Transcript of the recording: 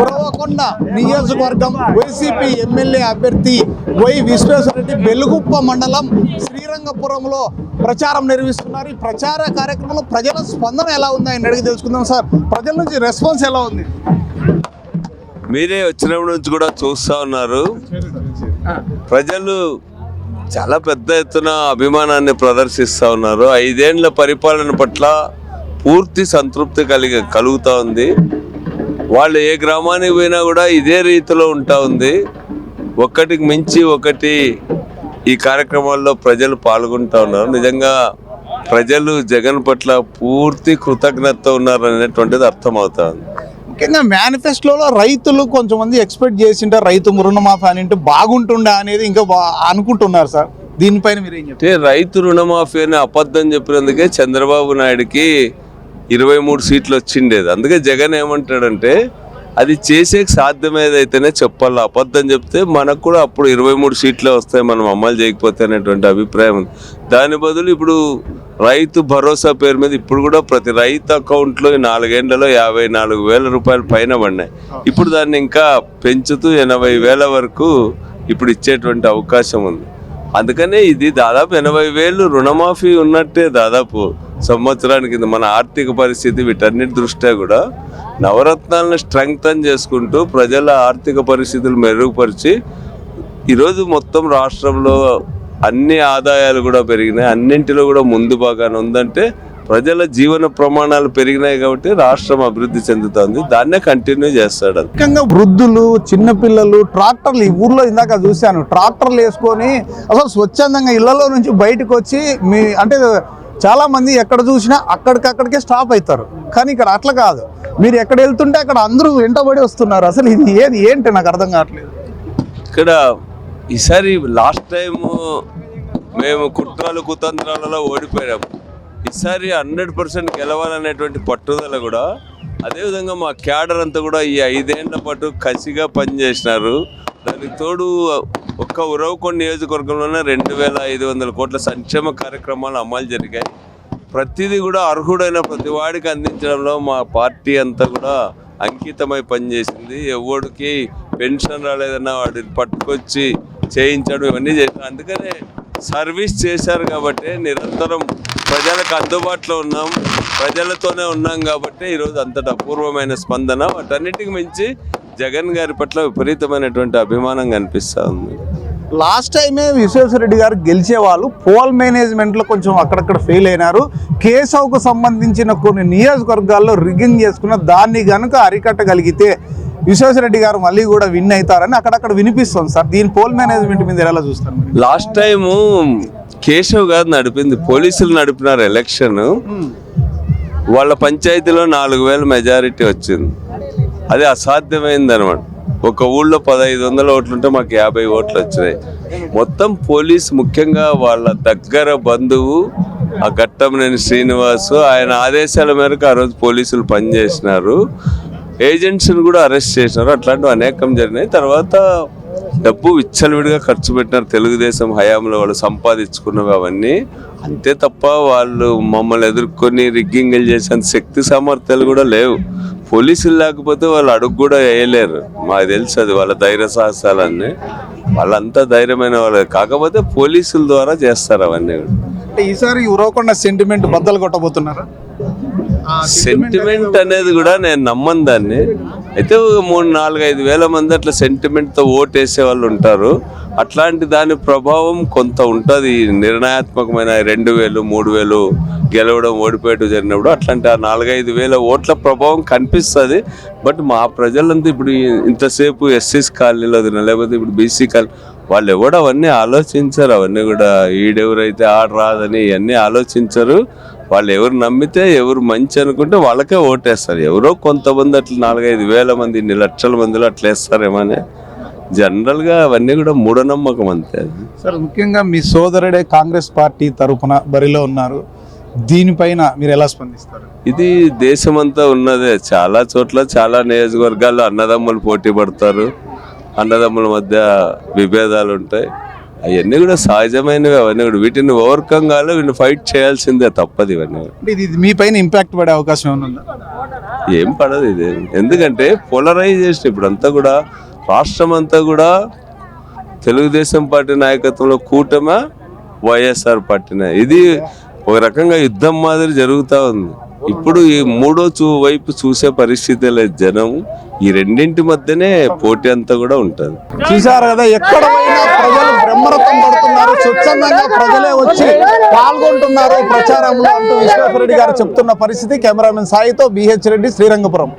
ఉరవకొండ నియోజకవర్గం YCP MLA అభ్యర్థి Y Vishweshwar Reddy Beluguppa మండలం శ్రీరంగపురంలో ప్రచారం నిర్వహిస్తున్నారు. ఈ ప్రచార కార్యక్రమంలో ప్రజల స్పందన ఎలా ఉంది ఆయన అడిగి తెలుసుకుందాం సార్. ప్రజల నుంచి రెస్పాన్స్ ఎలా ఉంది? మీరే వచ్చినప్పటి నుంచి కూడా చూస్తూ ఉన్నారు. ప్రజలు చాలా పెద్ద ఎత్తున అభిమానాన్ని ప్రదర్శిస్తూ ఉన్నారు. ఐదేండ్ల పరిపాలన పట్ల పూర్తి సంతృప్తి కలిగి కలుగుతూ ఉంది. వాళ్ళు ఏ గ్రామానికి పోయినా కూడా ఇదే రీతిలో ఉంటా ఉంది. ఒకటికి మించి ఒకటి ఈ కార్యక్రమాల్లో ప్రజలు పాల్గొంటా ఉన్నారు. నిజంగా ప్రజలు జగన్ పట్ల పూర్తి కృతజ్ఞత ఉన్నారు అనేటువంటిది అర్థమవుతా ఉంది. ముఖ్యంగా మేనిఫెస్టోలో రైతులు కొంతమంది ఎక్స్పెక్ట్ చేసింటే రైతు రుణమాఫీ అని అంటే బాగుంటుండే అనేది ఇంకా అనుకుంటున్నారు సార్. దీనిపైన మీరు ఏం చెప్తారు? అంటే రైతు రుణమాఫీ అని అబద్ధం చెప్పినందుకే చంద్రబాబు నాయుడుకి ఇరవై మూడు సీట్లు వచ్చిండేది. అందుకే జగన్ ఏమంటాడంటే అది చేసే సాధ్యమేదైతేనే చెప్పాలి. అబద్ధం చెప్తే మనకు కూడా అప్పుడు ఇరవై మూడు సీట్లే వస్తాయి మనం అమలు చేయకపోతే అనేటువంటి అభిప్రాయం ఉంది. దాని బదులు ఇప్పుడు రైతు భరోసా పేరు మీద ఇప్పుడు కూడా ప్రతి రైతు అకౌంట్లో నాలుగేండ్లలో యాభై నాలుగు వేల రూపాయలు పైన పడినాయి. ఇప్పుడు దాన్ని ఇంకా పెంచుతూ ఎనభై వేల వరకు ఇప్పుడు ఇచ్చేటువంటి అవకాశం ఉంది. అందుకనే ఇది దాదాపు ఎనభై వేలు రుణమాఫీ ఉన్నట్టే దాదాపు. సంవత్సరానికి మన ఆర్థిక పరిస్థితి వీటన్నిటి దృష్ట్యా కూడా నవరత్నాలను స్ట్రెంగ్తన్ చేసుకుంటూ ప్రజల ఆర్థిక పరిస్థితులు మెరుగుపరిచి ఈరోజు మొత్తం రాష్ట్రంలో అన్ని ఆదాయాలు కూడా పెరిగినాయి. అన్నింటిలో కూడా ముందు భాగాన్ని ఉందంటే ప్రజల జీవన ప్రమాణాలు పెరిగినాయి కాబట్టి రాష్ట్రం అభివృద్ధి చెందుతుంది. దాన్నే కంటిన్యూ చేస్తాడు ముఖ్యంగా వృద్ధులు చిన్నపిల్లలు ట్రాక్టర్లు ఈ ఊర్లో ఇందాక చూశాను. ట్రాక్టర్లు వేసుకొని అసలు స్వచ్ఛందంగా ఇళ్ళలో నుంచి బయటకు వచ్చి మీ అంటే చాలామంది ఎక్కడ చూసినా అక్కడికక్కడికే స్టాప్ అవుతారు కానీ ఇక్కడ అట్లా కాదు. మీరు ఎక్కడ వెళ్తుంటే అక్కడ అందరూ వెంటబడి వస్తున్నారు. అసలు ఇది ఏది? ఏంటి? నాకు అర్థం కావట్లేదు. ఇక్కడ ఈసారి లాస్ట్ టైం మేము కుట్రాలు కుతంత్రాలలో ఓడిపోయాము ఈసారి హండ్రెడ్ పర్సెంట్ గెలవాలనేటువంటి పట్టుదల కూడా అదేవిధంగా మా క్యాడర్ అంతా కూడా ఈ ఐదేళ్ళ పాటు కసిగా పనిచేసినారు. దానికి తోడు ఒక్క ఉరవకొండ నియోజకవర్గంలోనే రెండు వేల ఐదు వందల కోట్ల సంక్షేమ కార్యక్రమాలు అమలు జరిగాయి. ప్రతిదీ కూడా అర్హుడైన ప్రతి వాడికి అందించడంలో మా పార్టీ అంతా కూడా అంకితమై పనిచేసింది. ఎవడికి పెన్షన్ రాలేదన్న వాడిని పట్టుకొచ్చి చేయించడం ఇవన్నీ చేసినాం అందుకనే సర్వీస్ చేశారు కాబట్టి నిరంతరం ప్రజలకు అందుబాటులో ఉన్నాం ప్రజలతోనే ఉన్నాం కాబట్టి ఈరోజు అంతటి అపూర్వమైన స్పందన. వాటన్నిటికి మించి జగన్ గారి పట్ల విపరీతమైనటువంటి అభిమానం కనిపిస్తూ ఉంది. లాస్ట్ టైమే విశ్వేశ్వరరెడ్డి గారు గెలిచేవాళ్ళు పోల్ మేనేజ్మెంట్లో కొంచెం అక్కడక్కడ ఫెయిల్ అయినారు. కేశవ్కు సంబంధించిన కొన్ని నియోజకవర్గాల్లో రిగ్గింగ్ చేసుకున్న దాన్ని కనుక అరికట్టగలిగితే విశ్వేశ్వరరెడ్డి గారు మళ్ళీ కూడా విన్ అవుతారని అక్కడక్కడ వినిపిస్తుంది సార్. దీని పోల్ మేనేజ్మెంట్ మీద ఎలా చూస్తారు లాస్ట్ టైము కేశవ్ గారు నడిపింది పోలీసులు నడిపినారు ఎలక్షన్. వాళ్ళ పంచాయతీలో నాలుగు వేల మెజారిటీ వచ్చింది. అది అసాధ్యమైంది అనమాట ఒక ఊళ్ళో పదహైదు వందల ఓట్లు ఉంటే మాకు యాభై ఓట్లు వచ్చినాయి. మొత్తం పోలీస్ ముఖ్యంగా వాళ్ళ దగ్గర బంధువు ఆ ఘట్టంనేని శ్రీనివాసు ఆయన ఆదేశాల మేరకు ఆ రోజు పోలీసులు పనిచేసినారు. ఏజెంట్స్ని కూడా అరెస్ట్ చేసినారు. అట్లాంటివి అనేకం జరిగినాయి. తర్వాత డబ్బు విచ్చలవిడిగా ఖర్చు పెట్టినారు తెలుగుదేశం హయాంలో వాళ్ళు సంపాదించుకున్నవి అవన్నీ. అంతే తప్ప వాళ్ళు మమ్మల్ని ఎదుర్కొని రిగ్గింగ్లు చేసేంత శక్తి సామర్థ్యాలు కూడా లేవు. పోలీసులు లేకపోతే వాళ్ళు అడుగు కూడా వేయలేరు. మాకు తెలుసు అది వాళ్ళ ధైర్య సాహసాలన్నీ. వాళ్ళంతా ధైర్యమైన వాళ్ళు. కాకపోతే పోలీసుల ద్వారా చేస్తారు అవన్నీ. అంటే ఈసారి ఉరవకొండ సెంటిమెంట్ బద్దలు కొట్టబోతున్నారా? సెంటిమెంట్ అనేది కూడా నేను నమ్మను దాన్ని. అయితే మూడు నాలుగు ఐదు వేల మంది అట్లా సెంటిమెంట్తో ఓటేసే వాళ్ళు ఉంటారు. అట్లాంటి దాని ప్రభావం కొంత ఉంటుంది. నిర్ణయాత్మకమైన రెండు వేలు మూడు వేలు గెలవడం ఓడిపోయడం జరిగినప్పుడు అట్లాంటి ఆ నాలుగైదు వేల ఓట్ల ప్రభావం కనిపిస్తుంది. బట్ మా ప్రజలంతా ఇప్పుడు ఇంతసేపు ఎస్సీస్ కాలనీలో లేకపోతే ఇప్పుడు బీసీ కాలనీ వాళ్ళు ఎవడు అవన్నీ ఆలోచించరు. అవన్నీ కూడా ఈడెవరైతే ఆడ రాదని ఇవన్నీ ఆలోచించరు. వాళ్ళు ఎవరు నమ్మితే ఎవరు మంచి అనుకుంటే వాళ్ళకే ఓటేస్తారు. ఎవరో కొంతమంది అట్లా నాలుగైదు వేల మంది ఇన్ని లక్షల మందిలో అట్లా వేస్తారేమో అని జనరల్గా అవన్నీ కూడా మూఢనమ్మకం అంతే సార్ ముఖ్యంగా మీ సోదరుడే కాంగ్రెస్ పార్టీ తరపున బరిలో ఉన్నారు. దీనిపైన మీరు ఎలా స్పందిస్తారు? ఇది దేశమంతా ఉన్నదే. చాలా చోట్ల చాలా నియోజకవర్గాల్లో అన్నదమ్ములు పోటీ పడతారు. అన్నదమ్ముల మధ్య విభేదాలు ఉంటాయి. అవన్నీ కూడా సహజమైనవి అవన్నీ కూడా వీటిని ఓవర్కమ్ కావాలి వీటిని ఫైట్ చేయాల్సిందే తప్పదు ఇవన్నీ. ఇది మీ పైన ఇంపాక్ట్ పడే అవకాశం ఏమైనా ఉందా? ఏం పడదు ఇది. ఎందుకంటే పోలరైజేషన్ ఇప్పుడు అంతా కూడా రాష్ట్రం అంతా కూడా తెలుగుదేశం పార్టీ నాయకత్వంలో కూటమ వైఎస్ఆర్ పార్టీనే. ఇది ఒక రకంగా యుద్ధం మాదిరి జరుగుతూ ఉంది. ఇప్పుడు ఈ మూడో చూ వైపు చూసే పరిస్థితి లేదు జనం. ఈ రెండింటి మధ్యనే పోటీ అంతా కూడా ఉంటుంది. చూసారు కదా ఎక్కడ ప్రజలు బ్రహ్మరథం పడుతున్నారు. స్వచ్ఛందంగా ప్రజలే వచ్చి పాల్గొంటున్నారు ప్రచారంలో అంటూ విశ్వేశ్వరరెడ్డి గారు చెప్తున్న పరిస్థితి. కెమెరామెన్ సాయితో బిహెచ్ రెడ్డి శ్రీరంగపురం.